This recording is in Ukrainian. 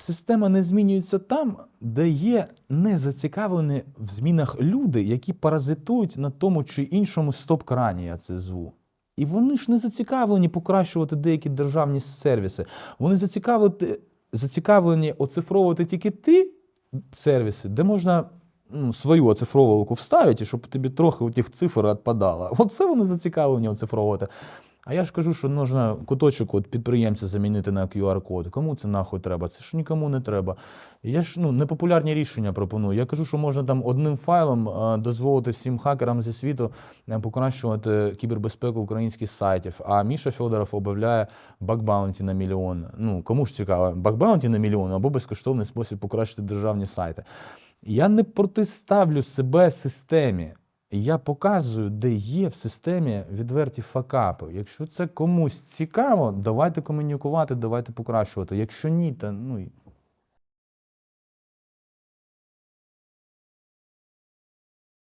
система не змінюється там, де є не зацікавлені в змінах люди, які паразитують на тому чи іншому стоп-крані, я це зву. І вони ж не зацікавлені покращувати деякі державні сервіси. Вони зацікавлені, оцифровувати тільки ті сервіси, де можна ну, свою оцифровувалку вставити, щоб тобі трохи у тих цифр відпадало. Оце вони зацікавлені оцифровувати. А я ж кажу, що можна куточок от підприємця замінити на QR-код. Кому це нахуй треба? Це ж нікому не треба. Я ж ну, непопулярні рішення пропоную. Я кажу, що можна там одним файлом дозволити всім хакерам зі світу е, покращувати кібербезпеку українських сайтів. А Міша Федоров об'являє бакбаунті на мільйон. Ну, кому ж цікаво, бакбаунті на мільйон або безкоштовний спосіб покращити державні сайти. Я не протиставлю себе системі. Я показую, де є в системі відверті факапи. Якщо це комусь цікаво, давайте комунікувати, давайте покращувати. Якщо ні, то ну